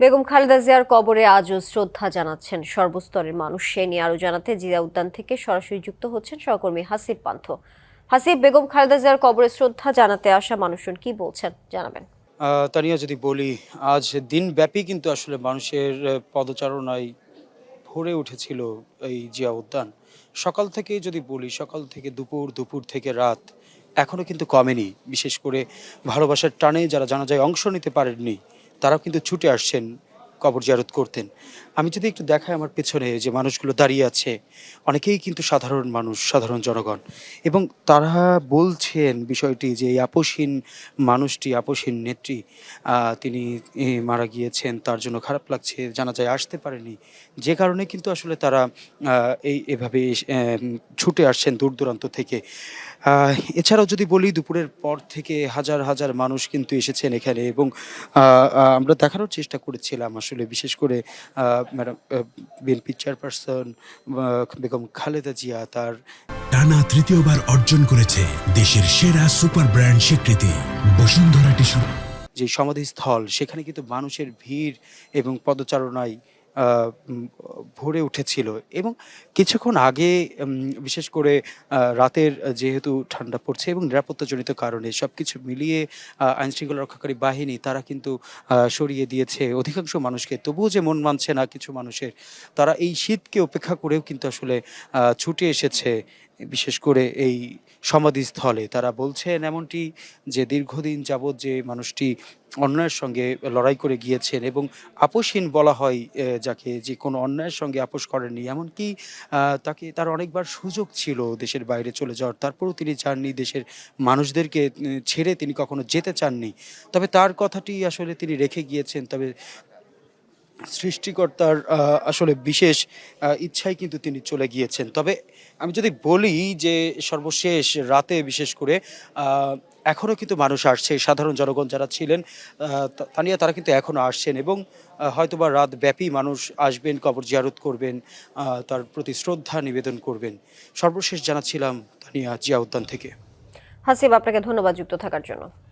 বেগম খালেদা জিয়ার কবরে আজও শ্রদ্ধা জানাচ্ছেন সর্বস্তরের মানুষ। সে নিয়ে আরও জানাতে জিয়া উদ্যান থেকে সরাসরি যুক্ত হচ্ছেন সহকর্মী হাসিব পান্থ। হাসিব, বেগম খালেদা জিয়ার কবরে শ্রদ্ধা জানাতে আসা মানুষজন কি বলছেন? জানাবেন। তানিয়া, যদি বলি, আজ দিনব্যাপী কিন্তু আসলে মানুষের পদচারণায় ভরে উঠেছিল এই জিয়া উদ্যান। সকাল থেকে যদি বলি, সকাল থেকে দুপুর দুপুর থেকে রাত, এখনও কিন্তু কমেনি। বিশেষ করে ভালোবাসার টানে যারা জানা যায় অংশ নিতে পারেননি তারাও কিন্তু ছুটে আসছেন কবর জিয়ারত করতেন। আমি যদি একটু দেখাই আমার পেছনে যে মানুষগুলো দাঁড়িয়ে আছে, অনেকেই কিন্তু সাধারণ মানুষ, সাধারণ জনগণ। এবং তারা বলছেন বিষয়টি যে এই আপসহীন মানুষটি আপসহীন নেত্রী তিনি মারা গিয়েছেন, তার জন্য খারাপ লাগছে জানা যায় আসতে পারেনি। যে কারণে কিন্তু আসলে তারা এই, এভাবে ছুটে আসছেন দূর দূরান্ত থেকে। এছাড়াও যদি বলি, দুপুরের পর থেকে হাজার হাজার মানুষ কিন্তু এসেছেন এখানে এবং আমরা দেখানোর চেষ্টা করেছিলাম আসলে, বিশেষ করে madam BNP chairperson Begum Khaleda Zia তার টানা তৃতীয়বার অর্জন করেছে দেশের সেরা সুপার ব্র্যান্ড স্বীকৃতি বসুন্ধরা টিস্যু। যে সমাধিস্থল সেখানে কিন্তু মানুষের ভিড় এবং পদচারণায় ভরে উঠেছিল। এবং কিছুক্ষণ আগে বিশেষ করে রাতের যেহেতু ঠান্ডা পড়ছে এবং নিরাপত্তাজনিত কারণে সব কিছু মিলিয়ে আইনশৃঙ্খলা রক্ষাকারী বাহিনী তারা কিন্তু সরিয়ে দিয়েছে। অধিকাংশ মানুষকে, তবুও যে মন মানছে না কিছু মানুষের, তারা এই শীতকে উপেক্ষা করেও কিন্তু আসলে ছুটে এসেছে। বিশেষ করে এই সমাধিস্থলে তারা বলছেন, এমনটি যে দীর্ঘদিন যাবৎ যে মানুষটি অন্যায়ের সঙ্গে লড়াই করে গিয়েছেন এবং আপোষহীন বলা হয় যাকে যে কোনো অন্যায়ের সঙ্গে আপোষ করেননি, এমনকি তাকে তার অনেকবার সুযোগ ছিল দেশের বাইরে চলে যাওয়ার। তারপরেও তিনি চাননি দেশের মানুষদেরকে ছেড়ে তিনি কখনো যেতে চাননি। তবে তার কথাটি আসলে তিনি রেখে গিয়েছেন। তবে সৃষ্টিকর্তার আসলে বিশেষ ইচ্ছায় কিন্তু তিনি চলে গিয়েছেন। তবে আমি যদি বলি যে সর্বশেষ রাতে বিশেষ করে এখনও কিন্তু মানুষ আসছে, সাধারণ জনগণ যারা ছিলেন তা- তানিয়া, তারা কিন্তু এখনও আসছেন এবং হয়তোবা রাত ব্যাপী মানুষ আসবেন, কবর জিয়ারত করবেন তার প্রতি শ্রদ্ধা নিবেদন করবেন। সর্বশেষ জানাচ্ছিলাম তানিয়া জিয়া উদ্যান থেকে। হাসিব, আপনাকে ধন্যবাদ যুক্ত থাকার জন্য।